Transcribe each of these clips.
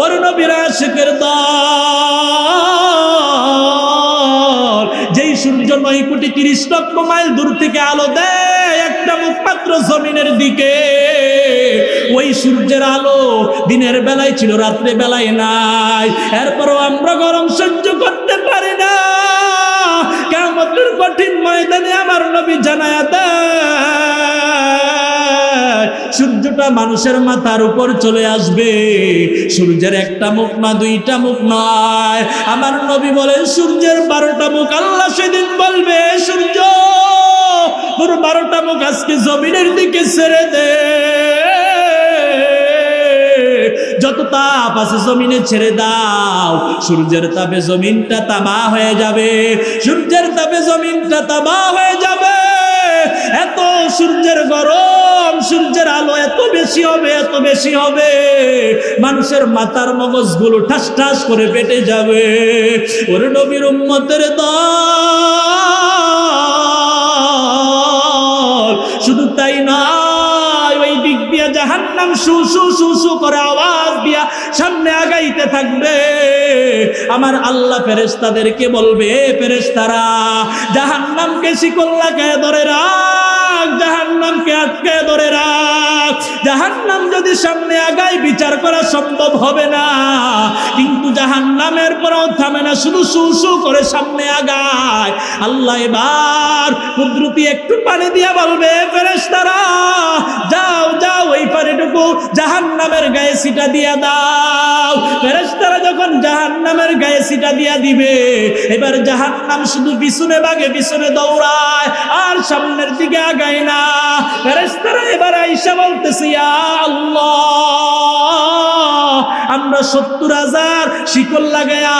ওর নবীর আশিকের দল। যেই সূর্য নয় কোটি তিরিশ লক্ষ মাইল দূর থেকে আলো দেয় একটা মুখ মাত্র জমিনের দিকে। ওই সূর্যের আলো দিনের বেলায় ছিল, রাত্রে বেলায় নাই। এরপরও আমরা গরম সহ্য করতে পারি না। কেমন কঠিন ময়দানে আমার নবী জানায়া দেয় সূর্যটা মানুষের মাথার উপর চলে আসবে। সূর্যের একটা মুখ না, দুইটা মুখ নয়। আমার নবী বলেন, সূর্যের বারোটা মুখ আল্লাহ সেদিন বলবে, সূর্য, তোর বারোটা মুখ আজকে জমিনের দিকে ছেড়ে দে। যত তাপ আছে জমিনে ছেড়ে দাও। সূর্যের তাপে জমিনটা তামা হয়ে যাবে। সূর্যের তাপে জমিনটা তামা হয়ে যাবে। এত সূর্যের গরম, সূর্যের আলো এত বেশি হবে, এত বেশি হবে। মানুষের মাথার মগজগুলো ঠাস ঠাস করে পেটে যাবে। ওর নবীর উম্মতের দল। শুধু তাই নয়, ওই দিক দিয়ে জাহান্নাম সু আমার আল্লাহ ফেরেশতাদেরকে বলবে ফেরেশতারা, জাহান্নামকে শিকল লাগায় ধরে রাখ, জাহান্নামকে আটকে ধরে রাখ। জাহান্নাম যদি সামনে আগায়, বিচার করা সম্ভব হবে না। কিন্তু জাহান্নামের পরেও থামে না, শুধু সু সু করে সামনে আগায়। আল্লাহ এবার কুদরতি একটু পানি দিয়া বলবে ফেরেশতারা, যাও যাও জাহান নামের গায়ে সিটা দিয়া দাও। ফেরেস্তারা যখন জাহান নামের গায়ে সিটা দিয়া দিবে, এবার জাহান নাম শুধু পিছনে বাগে পিছনে দৌড়ায়, আর সামনের দিকে আগায় না। ফেরেস্তারা এবার আইসা বলতেছি আল্লাহ! আমরা সত্তর হাজার শিকল লাগায়া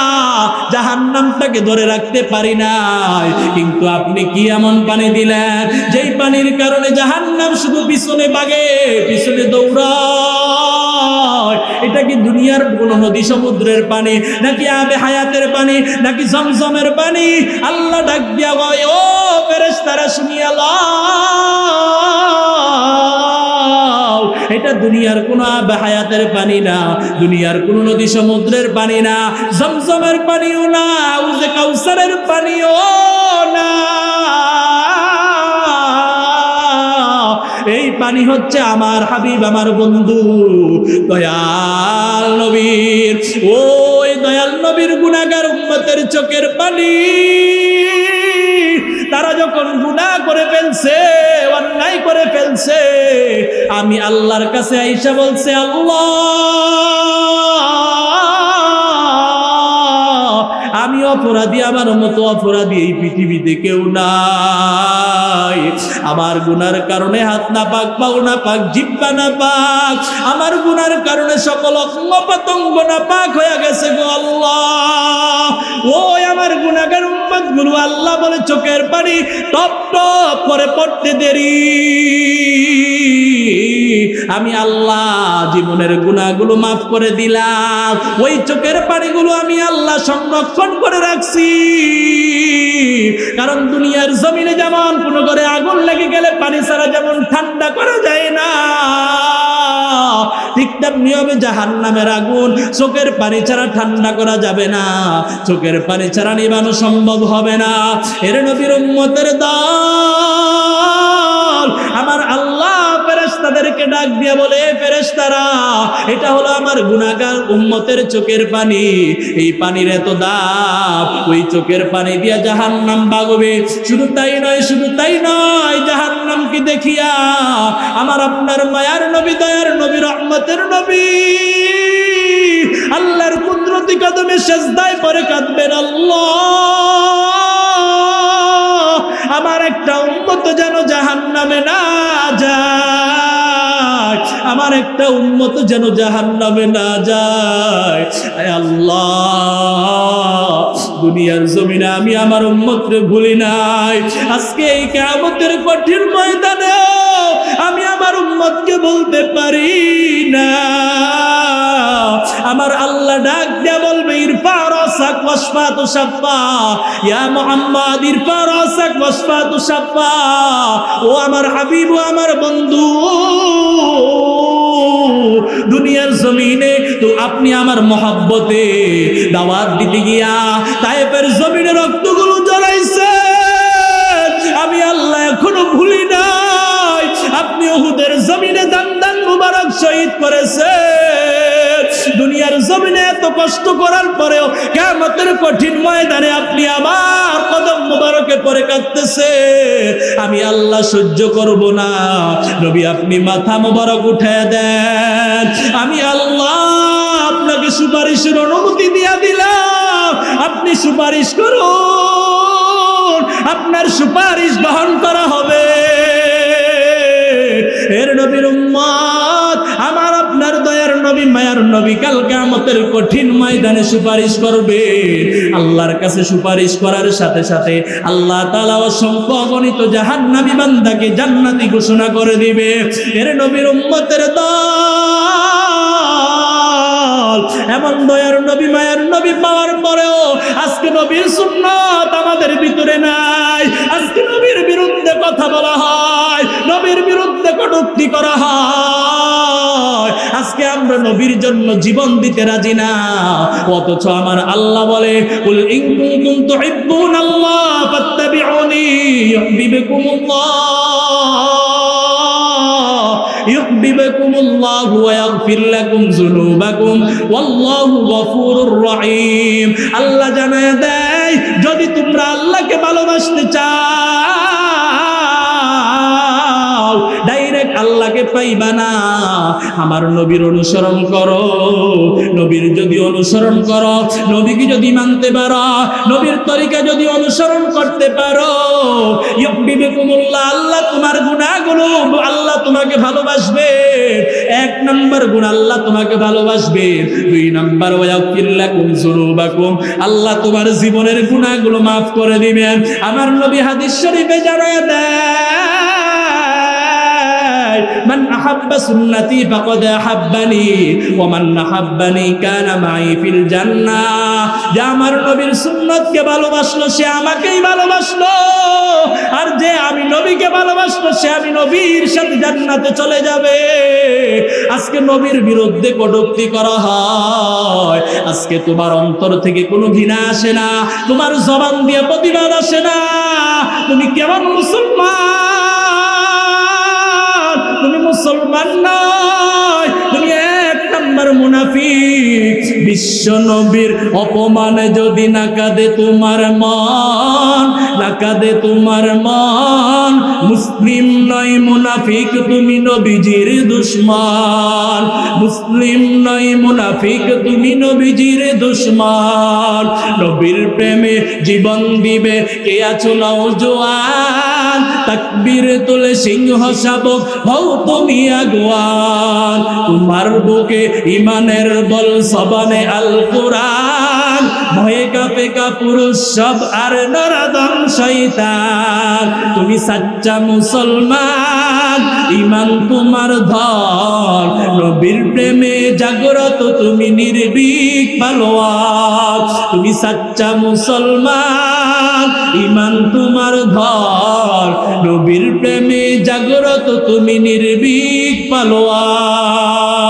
জাহান্নামটাকে ধরে রাখতে পারি নাই। কিন্তু আপনি কি এমন পানি দিলেন? যেই পানির কারণে জাহান্নাম শুধু পিছনে বাগে, পিছনে দৌড়ায়। এটা কি দুনিয়ার কোন নদী সমুদ্রের পানি, নাকি আবে হায়াতের পানি, নাকি জমজমের পানি? আল্লাহ ডাক দিয়া ও ফেরেশতারা, শুনিয়া এটা দুনিয়ার কোন আবে হায়াতের পানি না। দুনিয়ার কোন নদী সমুদ্রের পানি না। জমজমের পানিও না, উজে কাউসারের পানিও না। এই পানি হচ্ছে আমার হাবিব, আমার বন্ধু, দয়াল নবীর। ওই দয়াল নবীর গুণাগার উম্মতের চোখের পানি। তারা যখন গুণা করে ফেলছে, অন্যায় করে ফেলছে, আমি আল্লাহর কাছে আইসা বলছে, আল্লাহ, আমি অপরাধী, আমার মতো অপরাধী এই পৃথিবীতে কেউ নাই। আমার গুনার কারণে হাত না পাক, পাও না পাক, জিব্বা না পাক, আমার গুনার কারণে সকল অঙ্গ পতঙ্গ না পাক হয়ে গেছে গো আল্লাহ বলে চোখের পানি টপ টপ করে পড়তে দেরি। আমি আল্লাহ জীবনের গুণাগুলো মাফ করে দিলাম। ওই চোখের পানিগুলো আমি আল্লাহ সংরক্ষণ করে রাখছি। কারণ দুনিয়ার জমিনে যেমন কোনো করে আগুন লেগে গেলে পানি ছাড়া যেমন ঠান্ডা করা যায় না। ঠিক তেমনি হবে জাহান নামের আগুন চোখের পানি ছাড়া ঠান্ডা করা যাবে না। চোখের পানি ছাড়া নিবানো সম্ভব হবে না। এর নবীর উম্মতের দল আমার আল্লাহ ফেরেশতাদেরকে ডাক দিয়ে বলে ফেরেশতারা, এটা হলো আমার গুনাহগার উম্মতের চোখের পানি। এই পানির এত দাম, ওই চোখের পানি দিয়া জাহান্নাম বাগবে। শুধু তাই নয়, শুধু তাই নয়, জাহান্নামকে দেখিয়া আমার আপনার মায়ার নবী, দয়ার নবী, রহমতের নবী, আল্লাহর কুদরতি কদমে সেজদায় পরে কাঁদবেন আল্লাহ। আমার একটা উন্মত যেন জাহান নামে না যায়। আমার একটা উন্মত যেন জাহান নামে না যায়। আল্লাহ, দুনিয়ার জমিনে আমি আমার উন্মতরে ভুলি নাই। আজকে এই কেমতের কঠিন ময়দানে আমি আমার উম্মতকে বলতে পারি না। আমার আল্লাহ ডাক দিয়া বলবে ইরফা রাসাক ওয়াসফা তুসাফা ইয়া মুহাম্মদ ইরফা রাসাক ওয়াসফা তুসাফা ও আমার হাবিব, ও আমার বন্ধু দুনিয়ার জমিনে, তো আপনি আমার মহাব্বতে দাওয়াত দিতে গিয়া তাইপের জমিনে রক্তগুলো জড়াইছে। আমি আল্লাহ এখনও ভুলি নাই, আপনি ওহুদের জমিনে দান দান মুবারক শহীদ করেছে দুনিয়ার জমিনে এত কষ্ট করার পরেও কেমতের কঠিন ময়দানে আপনি আমার কদম মুবারকে পরে কাঁদতেছে আমি আল্লাহ সহ্য করব না। নবী, আপনি মাথা মুবারক উঠে দেন। আমি আল্লাহ আপনাকে সুপারিশের অনুমতি দিয়া দিলাম। আপনি সুপারিশ করুন। আপনার সুপারিশ গ্রহণ করা হবে। এর নবীর নবী, মায়ার নবী, কাল কিয়ামতের কঠিন ময়দানে সুপারিশ করবে। আল্লাহর কাছে সুপারিশ করার সাথে সাথে আল্লাহ তাআলা অসংখ্য অগণিত জাহান্নামী বান্দাকে জান্নাতি ঘোষণা করে দিবে। এর নবীর উম্মতের দল, এমন দয়ার নবী, মায়ার নবী পাওয়ার পরেও আজকে নবীর সুন্নত আমাদের ভিতরে নাই। আজকে নবীর বিরুদ্ধে কথা বলা হয়। নবীর বিরুদ্ধে কটূক্তি করা হয় আজকে আমরা নবীর জন্য জীবন দিতে রাজি না অথচ আমার আল্লাহ বলে কুল ইন কুনতুম তুহিব্বুনাল্লাহ ফাত্তাবিউনি ইউহিব্বুকুমুল্লাহ يحببكم الله ويغفر لكم ذنوبكم والله غفور رحيم আল্লাহ জানায় দেয় যদি তোমরা আল্লাহকে ভালোবাসতে চাও আল্লাহকে পাইবা না। আমার নবীর অনুসরণ করো। নবীর যদি অনুসরণ করো, নবীকে যদি মানতে পারো, নবীর তরিকা যদি অনুসরণ করতে পারো ইয়ুবিকুমুল্লাহ আল্লাহ তোমার গুনাহগুলো, আল্লাহ তোমাকে ভালোবাসবে। এক নম্বর গুণ আল্লাহ তোমাকে ভালোবাসবে। দুই নাম্বার আল্লাহ তোমার জীবনের গুনাহগুলো মাফ করে দিবেন। আমার নবী হাদিস শরীফে জানায় দেয় চলে যাবে। আজকে নবীর বিরুদ্ধে কটুক্তি করা হয়। আজকে তোমার অন্তর থেকে কোনো ঘৃণা আসে না, তোমার জবান দিয়ে প্রতিবাদ আসে না। তুমি কেমন মুসলমান? বিশ্ব নবীর অপমানে যদি না কাঁদে তোমার মন, না কাঁদে তোমার মন, মুসলিম নয় মুনাফিক তুমি নবীজির দুশ্মন, মুসলিম নয় মুনাফিক তুমি নবীজির দুশ্মন, নবীর প্রেমে জীবন দিবে কে আছো নওজোয়ান তাকবীর তুলে সিংহ শাবক, হও তুমি আগুয়ান। তোমার বুকে ইমানের বল সবানে আল কোরআন। ভয়ে কাপে কা পুরুষ সব আর নরাদম শয়তান। তুমি সাচ্চা মুসলমান, ইমান তোমার ধর নবীর প্রেমে জাগ্রত তুমি নির্ভীক পালোয়ার তুমি সাচ্চা মুসলমান ইমান তোমার ধর নবীর প্রেমে জাগ্রত তুমি নির্ভীক পালোয়ার